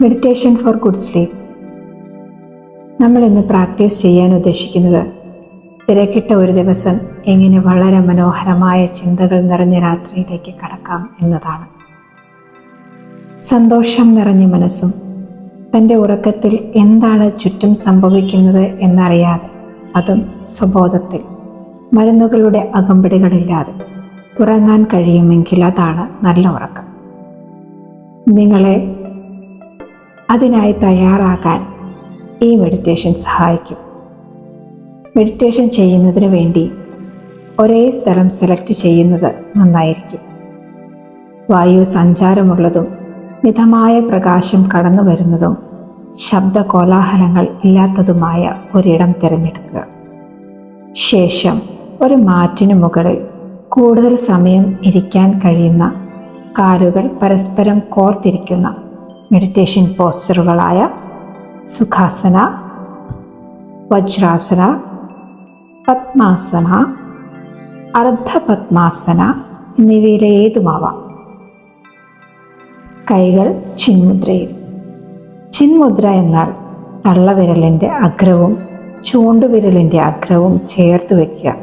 Meditation four good sleep നമ്മൾ ഇന്ന് practice ചെയ്യാൻ ഉദ്ദേശിക്കുന്നത് തിരക്കിട്ട ഒരു ദിവസം എങ്ങനെ വളരെ മനോഹരമായ ചിന്തകൾ നിറഞ്ഞ രാത്രിയിലേക്ക് കടക്കാം എന്നതാണ്. സന്തോഷം നിറഞ്ഞ മനസ്സും തന്റെ ഉറക്കത്തിൽ എന്താണ് ചുറ്റും സംഭവിക്കുന്നത് എന്നറിയാതെ അതും സ്വബോധത്തിൽ മരുന്നുകളുടെ അകമ്പടികളില്ലാതെ ഉറങ്ങാൻ കഴിയുമെങ്കിൽ അതാണ് നല്ല ഉറക്കം. നിങ്ങളെ അതിനായി തയ്യാറാക്കാൻ ഈ മെഡിറ്റേഷൻ സഹായിക്കും. മെഡിറ്റേഷൻ ചെയ്യുന്നതിന് വേണ്ടി ഒരേ സ്ഥലം സെലക്ട് ചെയ്യുന്നത് നന്നായിരിക്കും. വായു സഞ്ചാരമുള്ളതും മിതമായ പ്രകാശം കടന്നു വരുന്നതും ശബ്ദ കോലാഹലങ്ങൾ ഇല്ലാത്തതുമായ ഒരിടം തിരഞ്ഞെടുക്കുക. ശേഷം ഒരു മാറ്റിന് മുകളിൽ കൂടുതൽ സമയം ഇരിക്കാൻ കഴിയുന്ന കാലുകൾ പരസ്പരം കോർത്തിരിക്കുന്ന മെഡിറ്റേഷൻ പോസ്റ്ററുകളായ സുഖാസന വജ്രാസന പത്മാസന അർദ്ധപത്മാസന എന്നിവയിലെ ഏതുമാവാം? കൈകൾ ചിന്മുദ്രയിൽ ചിന്മുദ്ര എന്നാൽ തള്ളവിരലിന്റെ അഗ്രവും ചൂണ്ടുവിരലിന്റെ അഗ്രവും ചേർത്ത് വയ്ക്കുക.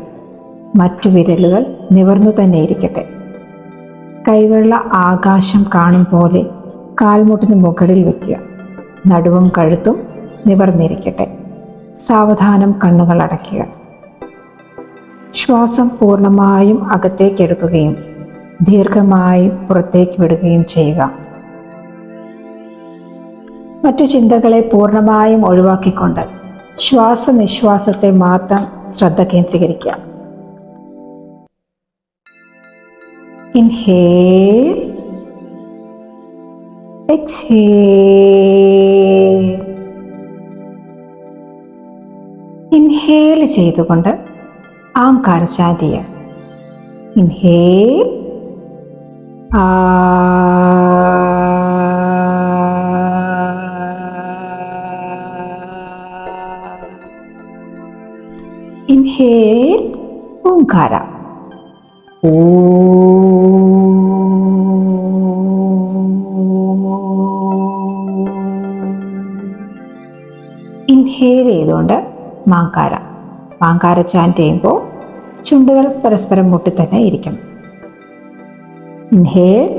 മറ്റു വിരലുകൾ നിവർന്നു തന്നെ ഇരിക്കട്ടെ. കൈവെള്ള ആകാശം കാണും പോലെ കാൽമുട്ടിന് മുകളിൽ വയ്ക്കുക നടുവും കഴുത്തും നിവർന്നിരിക്കട്ടെ. സാവധാനം കണ്ണുകൾ അടയ്ക്കുക. ശ്വാസം പൂർണമായും അകത്തേക്ക് എടുക്കുകയും ദീർഘമായി പുറത്തേക്ക് വിടുകയും ചെയ്യുക. മറ്റു ചിന്തകളെ പൂർണമായും ഒഴിവാക്കിക്കൊണ്ട് ശ്വാസനിശ്വാസത്തെ മാത്രം ശ്രദ്ധ കേന്ദ്രീകരിക്കുക. ഇൻഹേൽ. എക്സ്ഹേൽ ഇൻഹേൽ ചെയ്തുകൊണ്ട് ആങ്കാര ശാന്തിയ ഇൻഹേ ഇൻഹേൽ. ആ. ഇൻഹേൽ. ഓങ്കാര ഇൻഹേൽ ചെയ്തുകൊണ്ട് മാങ്കാര. മാങ്കാര ചാന്റ് ചെയ്യുമ്പോൾ ചുണ്ടുകൾ പരസ്പരം മുട്ടി തന്നെ ഇരിക്കണം ഇൻഹേൽ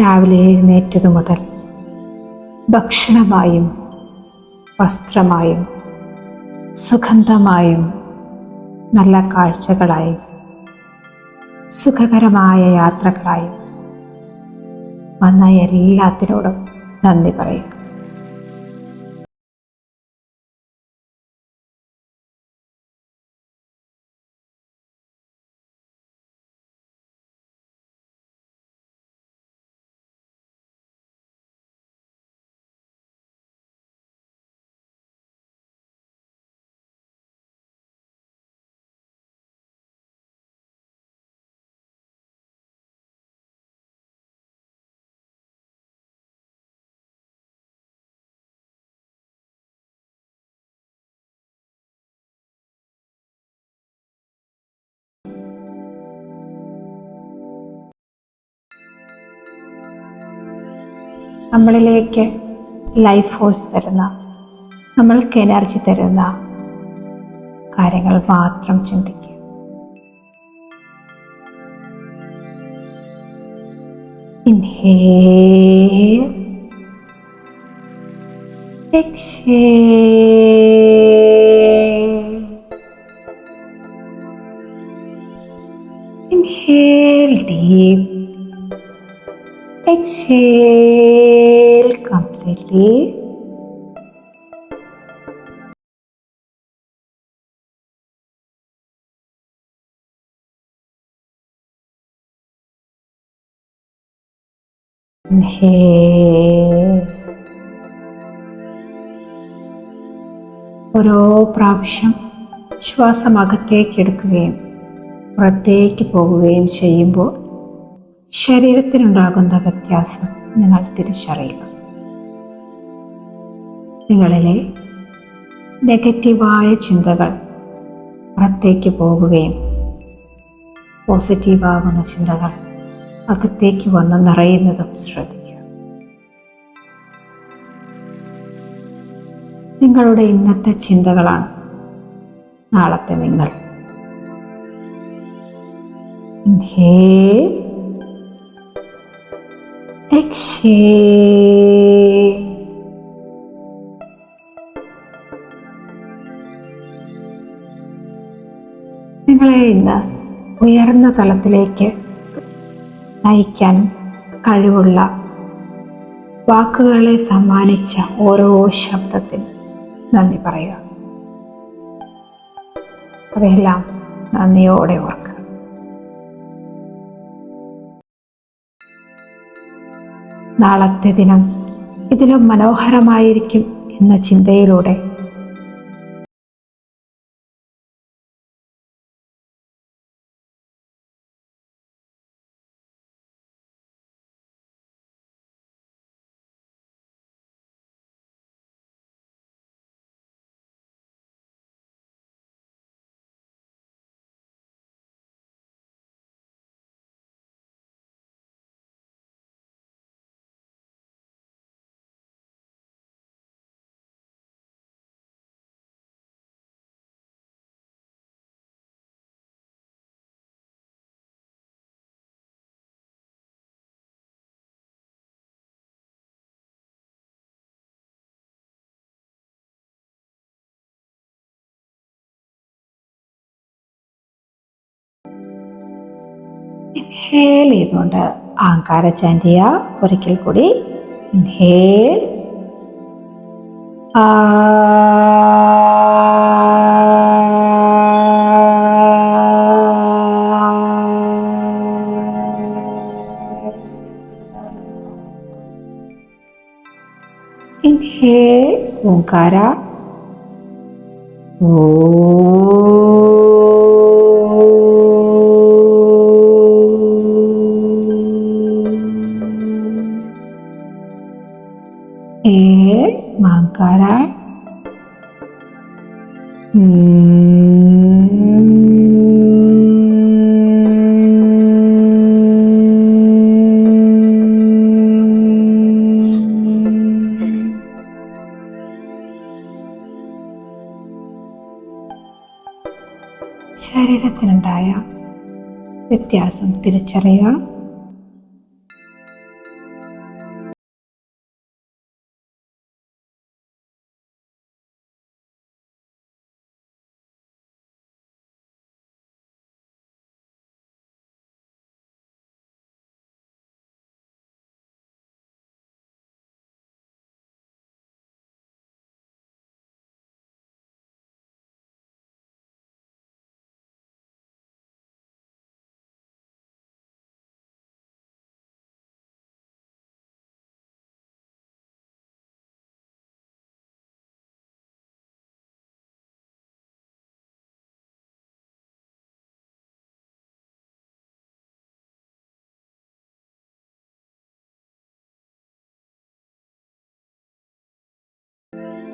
രാവിലെ എഴുന്നേറ്റതു മുതൽ ഭക്ഷണമായും വസ്ത്രമായും സുഗന്ധമായും നല്ല കാഴ്ചകളായും സുഖകരമായ യാത്രകളായും. വന്ന എല്ലാത്തിനോടും നന്ദി പറയും. നമ്മളിലേക്ക് ലൈഫ് ഫോഴ്സ് തരുന്ന നമ്മൾക്ക് എനർജി തരുന്ന കാര്യങ്ങൾ മാത്രം ചിന്തിക്കുക Inhale. Exhale. Inhale deep. Exhale completely. Inhale. ഓരോ പ്രാവശ്യം ശ്വാസം അകത്തേക്ക് എടുക്കുകയും പുറത്തേക്ക് പോകുകയും ചെയ്യുമ്പോൾ ശരീരത്തിനുണ്ടാകുന്ന വ്യത്യാസം നിങ്ങൾ തിരിച്ചറിയുക നിങ്ങളിലെ നെഗറ്റീവായ ചിന്തകൾ പുറത്തേക്ക് പോകുകയും പോസിറ്റീവാകുന്ന ചിന്തകൾ അകത്തേക്ക് വന്ന് നിറയുന്നതും ശ്രദ്ധിക്കുക നിങ്ങളുടെ ഇന്നത്തെ ചിന്തകളാണ് നാളത്തെ നിങ്ങൾ Inhale. Exhale. നിങ്ങളെ ഇന്ന് ഉയർന്ന തലത്തിലേക്ക് നയിക്കാൻ കഴിവുള്ള വാക്കുകളെ സമ്മാനിച്ച ഓരോ ശബ്ദത്തിനും നന്ദി പറയുക അവയെല്ലാം നന്ദിയോടെ ഓർക്കുക നാളത്തെ ദിനം ഇതിലും മനോഹരമായിരിക്കും എന്ന ചിന്തയിലൂടെ. ഇൻഹേൽ ചെയ്തുകൊണ്ട് ആങ്കാര ചാൻഡ് ചെയ്യുക ഒരിക്കൽ കൂടി. ഇൻഹേൽ ആ. ഇൻഹേൽ ഓങ്കാര. Hmm. ശരീരത്തിനുണ്ടായ വ്യത്യാസം തിരിച്ചറിയാം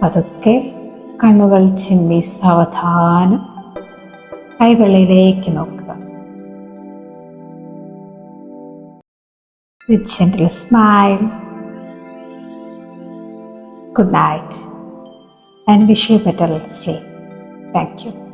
പതുക്കെ കണ്ണുകൾ ചിമ്മി സാവധാനം കൈകളിലേക്ക് നോക്കുക. Smile good night and wish you better stay thank you